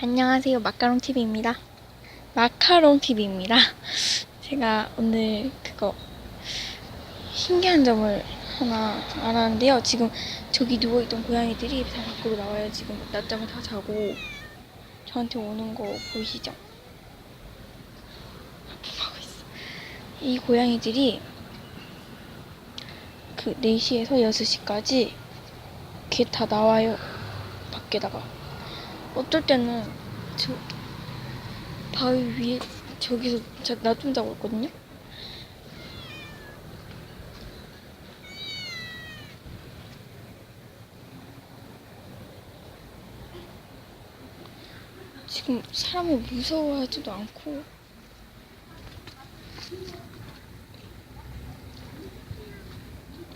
안녕하세요. 마카롱 TV입니다. 마카롱 TV입니다. 제가 오늘 그거 신기한 점을 하나 알았는데요. 지금 저기 누워있던 고양이들이 다 밖으로 나와요. 지금 낮잠을 다 자고 저한테 오는 거 보이시죠? 하고 있어. 이 고양이들이 그 4시에서 6시까지 이렇게 다 나와요. 밖에다가. 어떨 때는 저 바위 위에 저기서 자- 놔둔다고 했거든요. 지금 사람을 무서워하지도 않고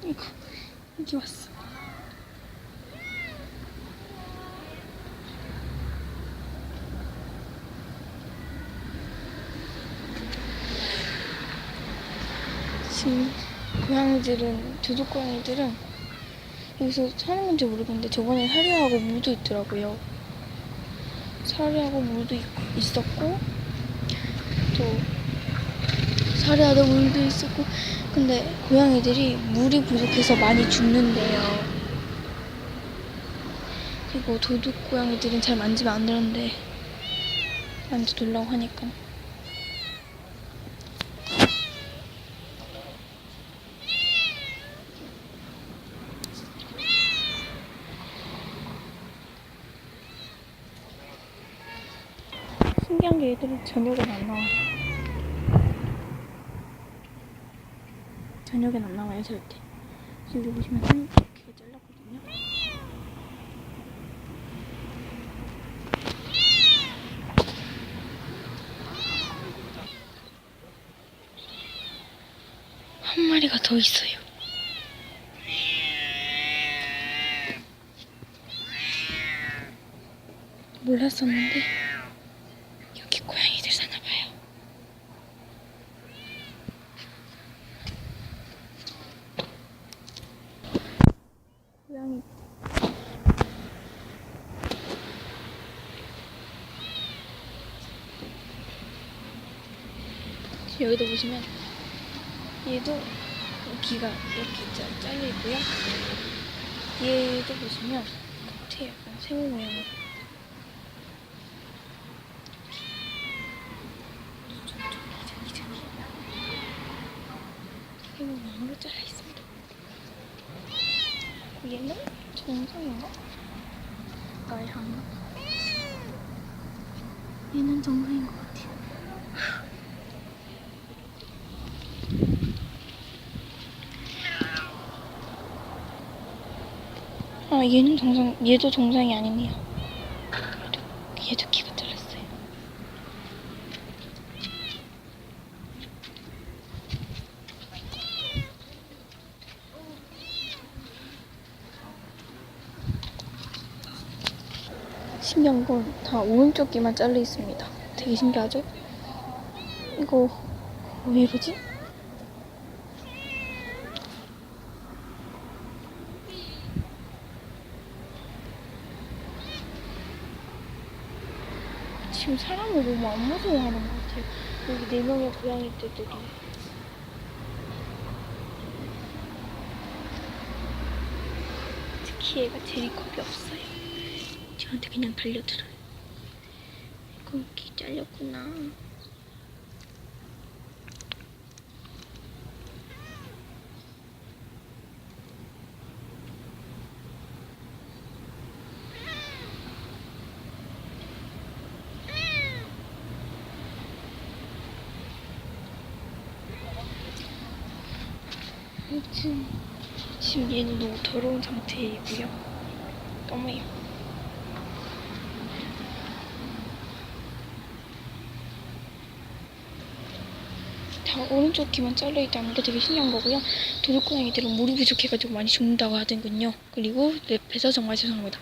이거 여기 왔어. 지금 고양이들은 도둑 고양이들은 여기서 사는 건지 모르겠는데 저번에 사료하고 물도 있더라고요. 사료하고 물도 있, 있었고 또 사료하고 물도 있었고 근데 고양이들이 물이 부족해서 많이 죽는데요. 그리고 도둑 고양이들은 잘 만지면 안 되는데 만져달라고 하니까 신기한 게 얘들은 저녁엔 안 나와요. 저녁엔 안 나와요, 절대. 여기 보시면 이렇게 잘랐거든요. 한 마리가 더 있어요. 몰랐었는데 여기 고양이들 사나 봐요. 고양이 지금 여기도 보시면 얘도 귀가 이렇게 짜- 잘려 있고요. 얘도 보시면 겉에 약간 세모 모양으로 세모 모양으로 잘라 있습니다. 얘는 정상인가? 가까이 한가? 얘는 정상인 것 같아요. 아 얘는 정상 얘도 정상이 아니네요. 얘도, 얘도 귀가 잘렸어요. 신기한 건 다 오른쪽 귀만 잘려 있습니다. 되게 신기하죠? 이거 왜 이러지? 지금 사람을 너무 안 무서워하는 것 같아요. 여기 네 명의 고양이들들이. 특히 얘가 제일 겁이 없어요. 저한테 그냥 달려들어요. 이거 귀 잘렸구나. 아무튼 지금 얘는 너무 더러운 상태이고요. 너무해요. 다 오른쪽 귀만 잘려 있다는 게 되게 신기한 거고요. 도둑고양이들은 물이 부족해가지고 많이 죽는다고 하더군요. 그리고 랩해서 정말 죄송합니다.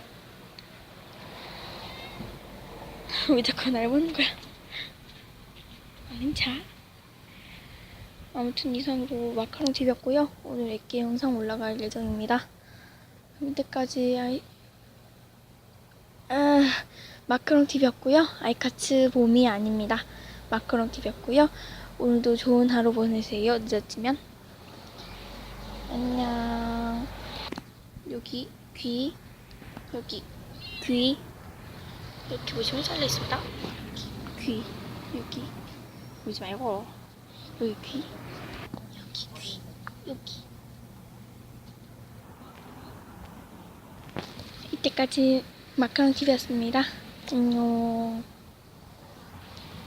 왜 자꾸 날 보는 거야? 얼른 자. 아무튼 이상으로 마카롱 TV였고요. 오늘 애기 영상 올라갈 예정입니다. 그럼 이때까지 아이... 아, 마크롱 TV였고요. 아이카츠 봄이 아닙니다. 마크롱 TV였고요. 오늘도 좋은 하루 보내세요. 늦었지만 안녕. 여기 귀 여기 귀 이렇게 보시면 잘려 있습니다. 귀 여기 보지 말고 여기 귀 여기 귀 여기 이때까지 마카롱 TV였습니다. 안녕.